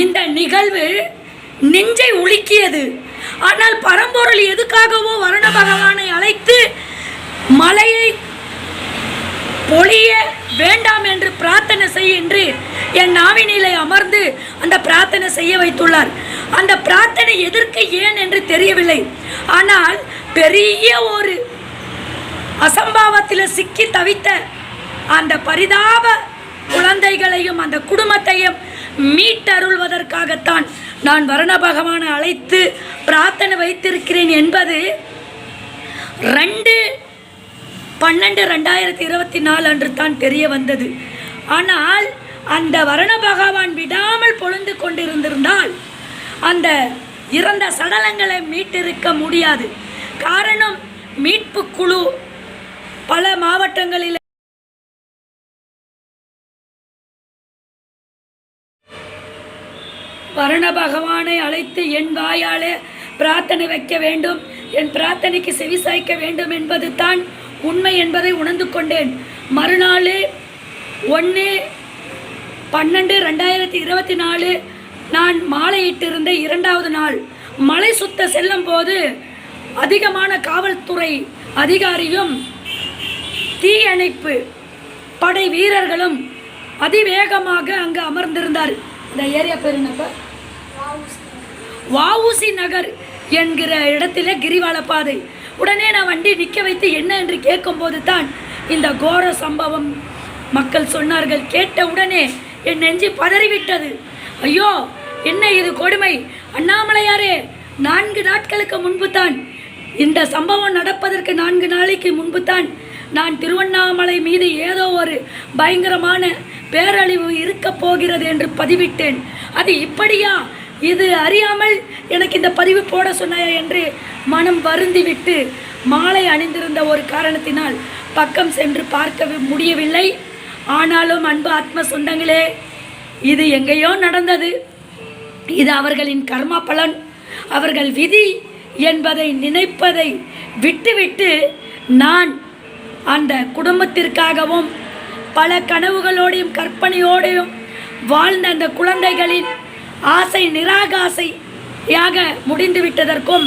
இந்த நிகழ்வு நெஞ்சை உலுக்கியது. ஆனால் பரம்பொருள் எதுக்காகவோ வருண பகவானை அழைத்து மலையை பொழிய வேண்டாம் என்று பிரார்த்தனை செய் என்று என் நாவினிலே அமர்ந்து அந்த பிரார்த்தனை செய்ய வைத்துள்ளார். அந்த பிரார்த்தனை எதற்கு ஏன் என்று தெரியவில்லை. ஆனால் பெரிய ஒரு அசம்பாவத்தில் சிக்கி தவித்த அந்த பரிதாப குழந்தைகளையும் அந்த குடும்பத்தையும் மீட்டருள்வதற்காகத்தான் நான் வருண பகவானை அழைத்து பிரார்த்தனை வைத்திருக்கிறேன் என்பது ரெண்டு பன்னெண்டு ரெண்டாயிரத்தி இருபத்தி நாலு அன்று தான் தெரிய வந்தது. ஆனால் அந்த வருண பகவான் விடாமல் பொழுந்து கொண்டிருந்திருந்தால் அந்த இறந்த சடலங்களை மீட்டிருக்க முடியாது. காரணம் மீட்பு குழு பல மாவட்டங்களில் வருண பகவானை அழைத்து என் வாயாலே பிரார்த்தனை வைக்க வேண்டும். என் பிரார்த்தனைக்கு செவி சாய்க்க வேண்டும் என்பது தான் உண்மை என்பதை உணர்ந்து கொண்டேன். மறுநாள் ஒன்று பன்னெண்டு ரெண்டாயிரத்தி இருபத்தி நாலு நான் மாலையிட்டிருந்த இரண்டாவது நாள். மலை சுத்த செல்லும் போது அதிகமான காவல்துறை அதிகாரியும் தீயணைப்பு படை வீரர்களும் அதிவேகமாக அங்கு அமர்ந்திருந்தார். இந்த ஏரியா பேர் என்னப்பா? வாவுசி நகர் என்கிற இடத்துல கிரிவால பாதை. உடனே நான் வண்டி நிற்க வைத்து என்ன என்று கேட்கும்போது தான் இந்த கோர சம்பவம் மக்கள் சொன்னார்கள். கேட்ட உடனே என் நெஞ்சு பதறிவிட்டது. ஐயோ என்ன இது கொடுமை? அண்ணாமலையாரே நான்கு நாட்களுக்கு முன்பு தான் இந்த சம்பவம் நடப்பதற்கு நான்கு நாளைக்கு முன்பு தான் நான் திருவண்ணாமலை மீது ஏதோ ஒரு பயங்கரமான பேரழிவு இருக்கப் போகிறது என்று பதிவிட்டேன். அது இப்படியா? இது அறியாமல் எனக்கு இந்த பதிவு போட சொன்னாயா என்று மனம் வருந்திவிட்டு மாலை அணிந்திருந்த ஒரு காரணத்தினால் பக்கம் சென்று பார்க்க முடியவில்லை. ஆனாலும் அன்பு ஆத்ம சொந்தங்களே இது எங்கேயோ நடந்தது. இது அவர்களின் கர்மா பலன். அவர்கள் விதி என்பதை நினைப்பதை விட்டுவிட்டு நான் அந்த குடும்பத்திற்காகவும் பல கனவுகளோடையும் கற்பனையோடையும் வாழ்ந்த அந்த குழந்தைகளின் ஆசை நிராகாசையாக முடிந்து விட்டதற்கும்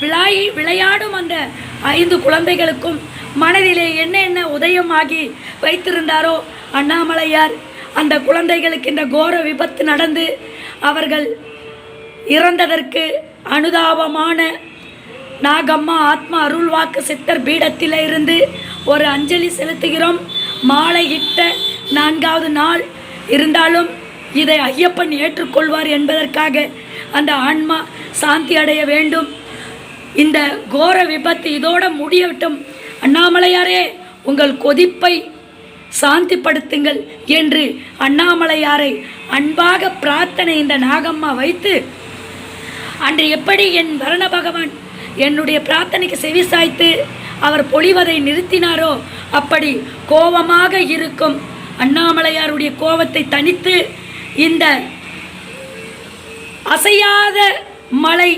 விளாய் விளையாடும் அந்த ஐந்து குழந்தைகளுக்கும் மனதிலே என்னென்ன உதயமாகி வைத்திருந்தாரோ அண்ணாமலையார் அந்த குழந்தைகளுக்கு இந்த கோர விபத்து நடந்து அவர்கள் இறந்ததற்கு அனுதாபமான நாகம்மா ஆத்மா அருள்வாக்கு சித்தர் பீடத்தில் இருந்து ஒரு அஞ்சலி செலுத்துகிறோம். மாலையிட்ட நான்காவது நாள் இருந்தாலும் இதை ஐயப்பன் ஏற்றுக்கொள்வார் என்பதற்காக அந்த ஆன்மா சாந்தி அடைய வேண்டும். இந்த கோர விபத்து இதோட முடியட்டும். அண்ணாமலையாரே உங்கள் கொதிப்பை சாந்திப்படுத்துங்கள் என்று அண்ணாமலையாரை அன்பாக பிரார்த்தனை இந்த நாகம்மா வைத்து அன்று எப்படி என் வரண பகவான் என்னுடைய பிரார்த்தனைக்கு செவி சாய்த்து அவர் பொழிவதை நிறுத்தினாரோ அப்படி கோபமாக இருக்கும். அண்ணாமலையாருடைய கோபத்தை தனித்து இந்த அசையாத மலை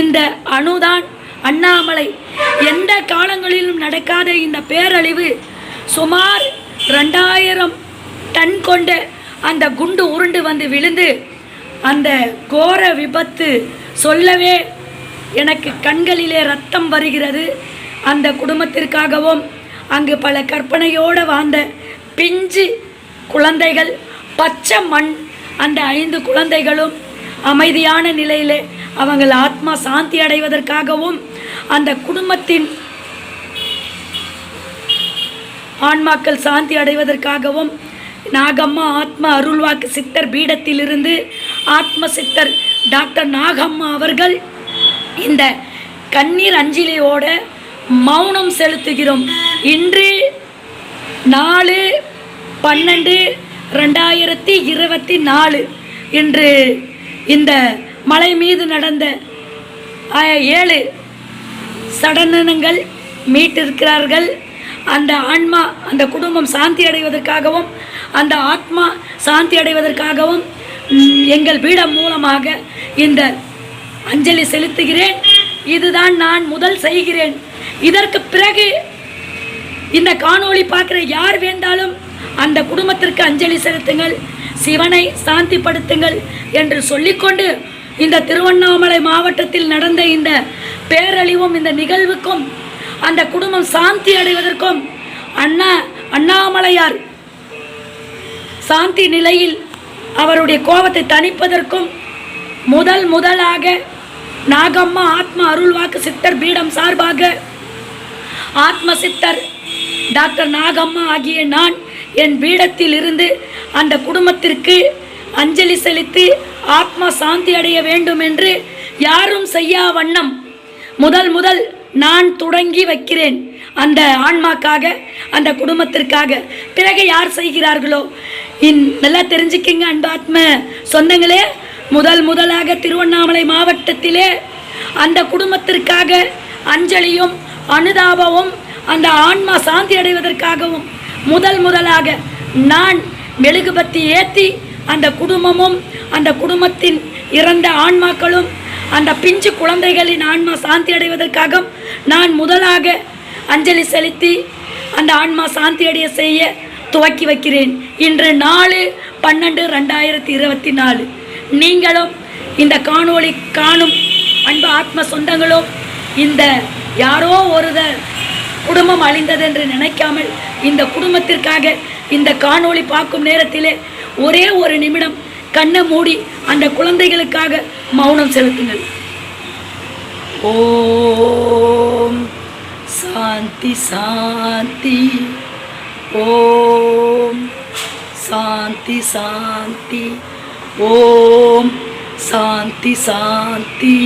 இந்த அணுதான் அண்ணாமலை. எந்த காலங்களிலும் நடக்காத இந்த பேரழிவு சுமார் ரெண்டாயிரம் டன் கொண்ட அந்த குண்டு உருண்டு வந்து விழுந்து அந்த கோர விபத்து சொல்லவே எனக்கு கண்களிலே ரத்தம் வருகிறது. அந்த குடும்பத்திற்காகவும் அங்கு பல கற்பனையோடு வாழ்ந்த பிஞ்சு குழந்தைகள் பச்சை மண் அந்த ஐந்து குழந்தைகளும் அமைதியான நிலையிலே அவங்கள் ஆத்மா சாந்தி அடைவதற்காகவும் அந்த குடும்பத்தின் ஆன்மாக்கள் சாந்தி அடைவதற்காகவும் நாகம்மா ஆத்மா அருள்வாக்கு சித்தர் பீடத்திலிருந்து ஆத்ம சித்தர் டாக்டர் நாகம்மா அவர்கள் இந்த கண்ணீர் அஞ்சலியோட மௌனம் செலுத்துகிறோம். இன்று நாலு பன்னெண்டு ரெண்டாயிரத்தி இருபத்தி நாலு இன்று இந்த மலை மீது நடந்த ஏழு சடனங்கள் மீட்டிருக்கிறார்கள். அந்த ஆன்மா அந்த குடும்பம் சாந்தி அடைவதற்காகவும் அந்த ஆத்மா சாந்தி அடைவதற்காகவும் எங்கள் பீடம் மூலமாக இந்த அஞ்சலி செலுத்துகிறேன். இதுதான் நான் முதல் செய்கிறேன். இதற்கு பிறகு இந்த காணொளி பார்க்குற யார் வேண்டாலும் அந்த குடும்பத்திற்கு அஞ்சலி செலுத்துங்கள் சிவனை சாந்திப்படுத்துங்கள் என்று சொல்லிக்கொண்டு இந்த திருவண்ணாமலை மாவட்டத்தில் நடந்த இந்த பேரழிவும் இந்த நிகழ்வுக்கும் அந்த குடும்பம் சாந்தி அடைவதற்கும் அண்ணா அண்ணாமலையார் சாந்தி நிலையில் அவருடைய கோபத்தை தணிப்பதற்கும் முதல் முதலாக நாகம்மா ஆத்ம அருள்வாக்கு சித்தர் பீடம் சார்பாக ஆத்ம சித்தர் டாக்டர் நாகம்மா ஆகிய நான் என் பீடத்தில் இருந்து அந்த குடும்பத்திற்கு அஞ்சலி செலுத்தி ஆத்மா சாந்தி அடைய வேண்டும் என்று யாரும் செய்யா வண்ணம். முதல் முதல் நான் தொடங்கி வைக்கிறேன் அந்த ஆன்மாக்காக அந்த குடும்பத்திற்காக. பிறகு யார் செய்கிறார்களோ? இன் நல்லா தெரிஞ்சுக்கிங்க அன்பாத்ம சொந்தங்களே. முதல் முதலாக திருவண்ணாமலை மாவட்டத்திலே அந்த குடும்பத்திற்காக அஞ்சலியும் அனுதாபமும் அந்த ஆன்மா சாந்தி அடைவதற்காகவும் முதல் முதலாக நான் மெழுகுபத்தி ஏற்றி அந்த குடும்பமும் அந்த குடும்பத்தின் இறந்த ஆன்மாக்களும் அந்த பிஞ்சு குழந்தைகளின் ஆன்மா சாந்தி அடைவதற்காக நான் முதலாக அஞ்சலி செலுத்தி அந்த ஆன்மா சாந்தி அடைய செய்ய துவக்கி வைக்கிறேன். இன்று நாலு பன்னெண்டு ரெண்டாயிரத்தி இருபத்தி நாலு. நீங்களும் இந்த காணொளி காணும் அன்பு ஆத்ம சொந்தங்களும் இந்த யாரோ ஒருதர் குடும்பம் அழிந்தது என்று நினைக்காமல் இந்த குடும்பத்திற்காக இந்த காணொளி பார்க்கும் நேரத்திலே ஒரே ஒரு நிமிடம் கண்ணை மூடி அந்த குழந்தைகளுக்காக மௌனம் செலுத்துங்கள். ஓம் சாந்தி சாந்தி. ஓம் சாந்தி சாந்தி. ஓம் சாந்தி சாந்தி.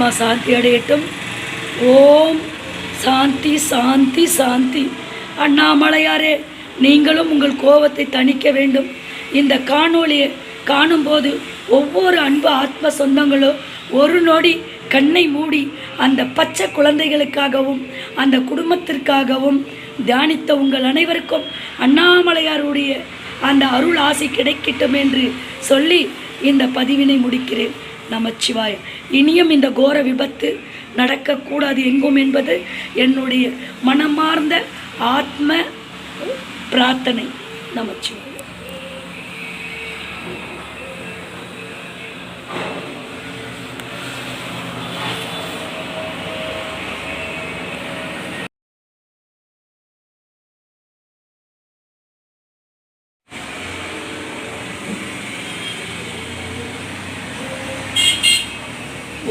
ஆத்மா சாந்தி அடையட்டும். ஓம் சாந்தி சாந்தி சாந்தி. அண்ணாமலையாரே நீங்களும் உங்கள் கோபத்தை தணிக்க வேண்டும். இந்த காணொளியை காணும்போது ஒவ்வொரு அன்பு ஆத்ம சொந்தங்களும் ஒரு நொடி கண்ணை மூடி அந்த பச்சை குழந்தைகளுக்காகவும் அந்த குடும்பத்திற்காகவும் தியானித்த உங்கள் அனைவருக்கும் அண்ணாமலையாருடைய அந்த அருள் ஆசை கிடைக்கட்டும் என்று சொல்லி இந்த பதிவினை முடிக்கிறேன். நமச்சிவாய். இனியும் இந்த கோர விபத்து நடக்கக்கூடாது எங்கும் என்பது என்னுடைய மனமார்ந்த ஆத்ம பிரார்த்தனை. நமச்சிவாய்.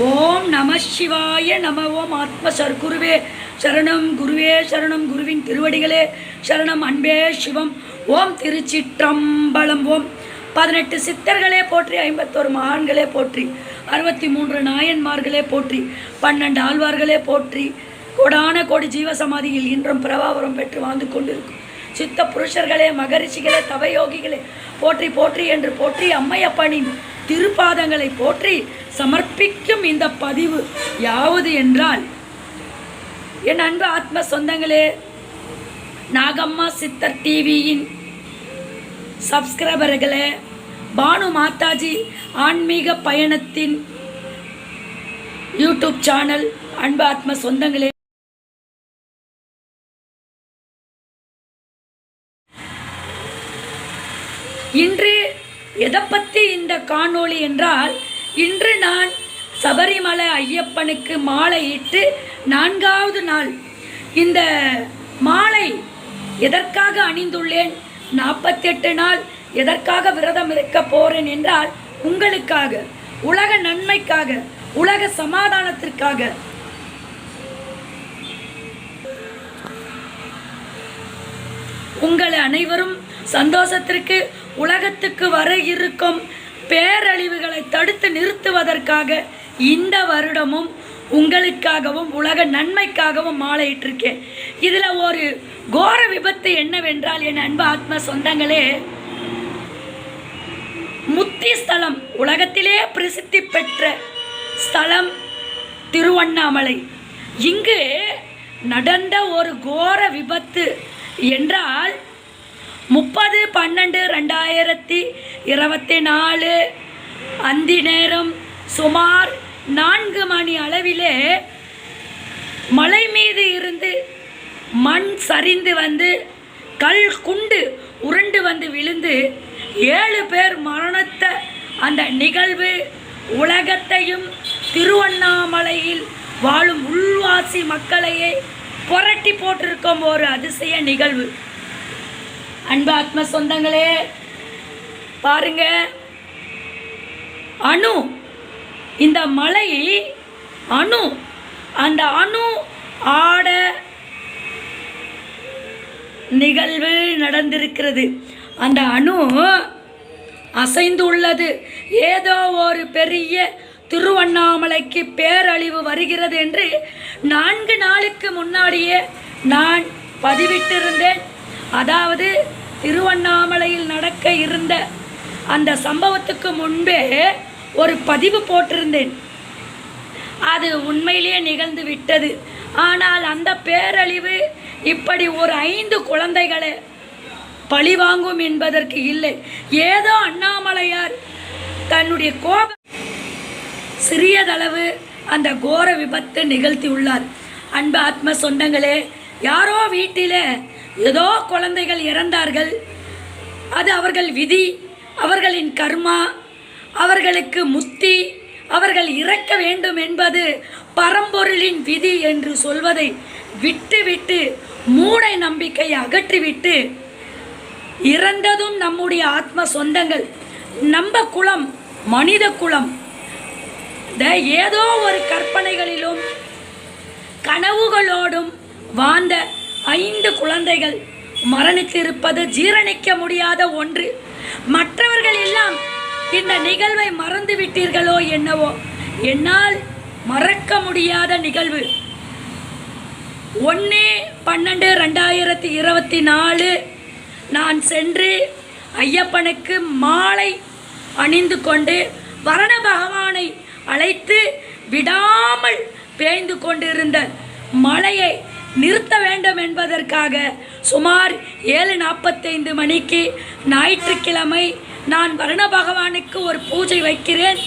ஓம் நம சிவாய நம ஓம் ஆத்ம சர்க்குருவே. சரணம் குருவே சரணம் குருவின் திருவடிகளே. சரணம் அன்பே சிவம். ஓம் திருச்சிற்றம்பலம் ஓம். பதினெட்டு சித்தர்களே போற்றி ஐம்பத்தோரு மகான்களே போற்றி அறுபத்தி மூன்று நாயன்மார்களே போற்றி பன்னெண்டு ஆழ்வார்களே போற்றி கோடான கோடி ஜீவசமாதியில் இன்றும் பிரபாவரம் பெற்று வாழ்ந்து கொண்டிருக்கும். சித்த புருஷர்களே மகரிஷிகளே தவயோகிகளே போற்றி போற்றி என்று போற்றி அம்மையப்பனின் திருப்பாதங்களை போற்றி சமர்ப்பிக்கும் இந்த பதிவு யாவது என்றால் என் அன்பு ஆத்ம சொந்தங்களே நாகம்மா சித்தர் டிவியின் சப்ஸ்கிரைபர்களே பானு மாதாஜி ஆன்மீக பயணத்தின் யூடியூப் சேனல் அன்பு ஆத்ம சொந்தங்களே. இன்று எதை பற்றி பற்றி இந்த காணொளி என்றால் இன்று நான் சபரிமலை ஐயப்பனுக்கு மாலையிட்டு நான்காவது நாள் இந்த மாலை எதற்காக அணிந்துள்ளேன்? நாற்பத்தெட்டு நாள் எதற்காக விரதம் இருக்க போறேன் என்றால் உங்களுக்காக உலக நன்மைக்காக உலக சமாதானத்திற்காக. உங்கள் அனைவரும் சந்தோஷத்திற்கு உலகத்துக்கு வர இருக்கும் பேரழிவுகளை தடுத்து நிறுத்துவதற்காக இந்த வருடமும் உங்களுக்காகவும் உலக நன்மைக்காகவும் மாலையிட்டிருக்கேன். இதில் ஒரு கோர விபத்து என்னவென்றால் என் அன்பு ஆத்ம சொந்தங்களே முத்தி ஸ்தலம் உலகத்திலே பிரசித்தி பெற்ற ஸ்தலம் திருவண்ணாமலை. இங்கு நடந்த ஒரு கோர விபத்து என்றால் முப்பது பன்னெண்டு ரெண்டாயிரத்தி இருபத்தி நாலு அந்தி நேரம் சுமார் நான்கு மணி அளவிலே மலை மீது இருந்து மண் சரிந்து வந்து கல் குண்டு உருண்டு வந்து விழுந்து ஏழு பேர் மரணத்தை அந்த நிகழ்வு உலகத்தையும் திருவண்ணாமலையில் வாழும் உள்வாசி மக்களையே புரட்டி போட்டிருக்கும் ஒரு அதிசய நிகழ்வு. அன்பு ஆத்ம சொந்தங்களே பாருங்க. அணு இந்த மலை அணு அந்த அணு ஆட நிகழ்வு நடந்திருக்கிறது. அந்த அணு அசைந்துள்ளது. ஏதோ ஒரு பெரிய திருவண்ணாமலைக்கு பேரழிவு வருகிறது என்று நான்கு நாளுக்கு முன்னாடியே நான் பதிவிட்டிருந்தேன். அதாவது திருவண்ணாமலையில் நடக்க இருந்த அந்த சம்பவத்துக்கு முன்பே ஒரு பதிவு போட்டிருந்தேன். அது உண்மையிலேயே நிகழ்ந்து விட்டது. ஆனால் அந்த பேரழிவு இப்படி ஒரு ஐந்து குழந்தைகளை பழிவாங்கும் என்பதற்கு இல்லை. ஏதோ அண்ணாமலையார் தன்னுடைய கோப சிறியதளவு அந்த கோர விபத்தை நிகழ்த்தியுள்ளார். அன்பு ஆத்ம சொந்தங்களே யாரோ வீட்டில் ஏதோ குழந்தைகள் இறந்தார்கள். அது அவர்கள் விதி அவர்களின் கர்மா அவர்களுக்கு முத்தி அவர்கள் இறக்க வேண்டும் என்பது பரம்பொருளின் விதி என்று சொல்வதை விட்டுவிட்டு மூடை நம்பிக்கையை அகற்றிவிட்டு இறந்ததும் நம்முடைய ஆத்ம சொந்தங்கள். நம்ம குலம் மனித குலம். ஏதோ ஒரு கற்பனைகளிலும் கனவுகளோடும் வாழ்ந்த ஐந்து குழந்தைகள். மரணித்திருப்பது ஜீரணிக்க முடியாத ஒன்று. மற்றவர்கள் எல்லாம் இந்த நிகழ்வை மறந்து விட்டீர்களோ என்னவோ. என்னால் மறக்க முடியாத நிகழ்வு. ஒன்று பன்னெண்டு ரெண்டாயிரத்தி இருபத்தி நாலு. நான் சென்று ஐயப்பனுக்கு மாலை அணிந்து கொண்டு வரண பகவானை அழைத்து விடாமல் பேய்ந்து கொண்டிருந்த மலையை நிறுத்த வேண்டும் என்பதற்காக சுமார் ஏழு நாற்பத்தைந்து மணிக்கு ஞாயிற்றுக்கிழமை நான் வருண பகவானுக்கு ஒரு பூஜை வைக்கிறேன்.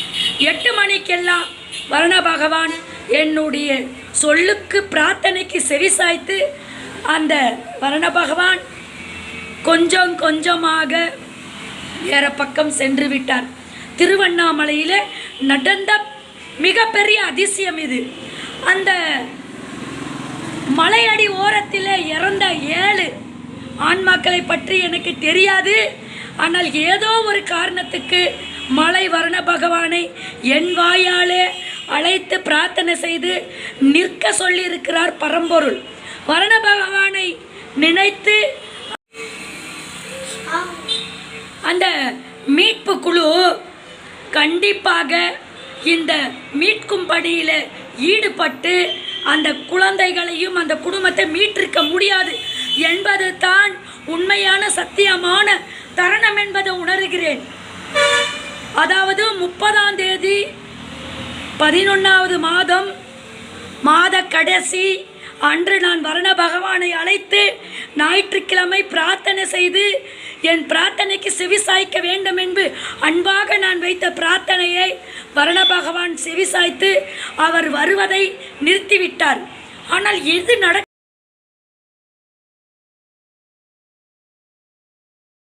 எட்டு மணிக்கெல்லாம் வருண பகவான் என்னுடைய சொல்லுக்கு பிரார்த்தனைக்கு செவிசாய்த்து அந்த வருண பகவான் கொஞ்சம் கொஞ்சமாக வேற பக்கம் சென்று விட்டார். திருவண்ணாமலையில் நடந்த மிகப்பெரிய அதிசயம் இது. அந்த மலையடி ஓரத்தில் இறந்த ஏழு ஆன்மாக்களை பற்றி எனக்கு தெரியாது. ஆனால் ஏதோ ஒரு காரணத்துக்கு மலை வர்ண பகவானை என் வாயாலே அழைத்து பிரார்த்தனை செய்து நிற்க சொல்லியிருக்கிறார் பரம்பொருள். வர்ண பகவானை நினைத்து அந்த மீட்பு குழு கண்டிப்பாக இந்த மீட்கும் பணியில் ஈடுபட்டு அந்த குழந்தைகளையும் அந்த குடும்பத்தை மீட்டிருக்க முடியாது என்பது தான் உண்மையான சத்தியமான தருணம் என்பதை உணர்கிறேன். அதாவது முப்பதாம் தேதி பதினொன்றாவது மாதம் மாத கடைசி அன்று நான் வரண பகவானை அழைத்து ஞாயிற்றுக்கிழமை பிரார்த்தனை செய்து என் பிரார்த்தனைக்கு செவிசாய்க்க வேண்டும் என்று அன்பாக நான் வைத்த பிரார்த்தனையை வரண பகவான் செவிசாய்த்து அவர் வருவதை நிறுத்திவிட்டார். ஆனால் எது நட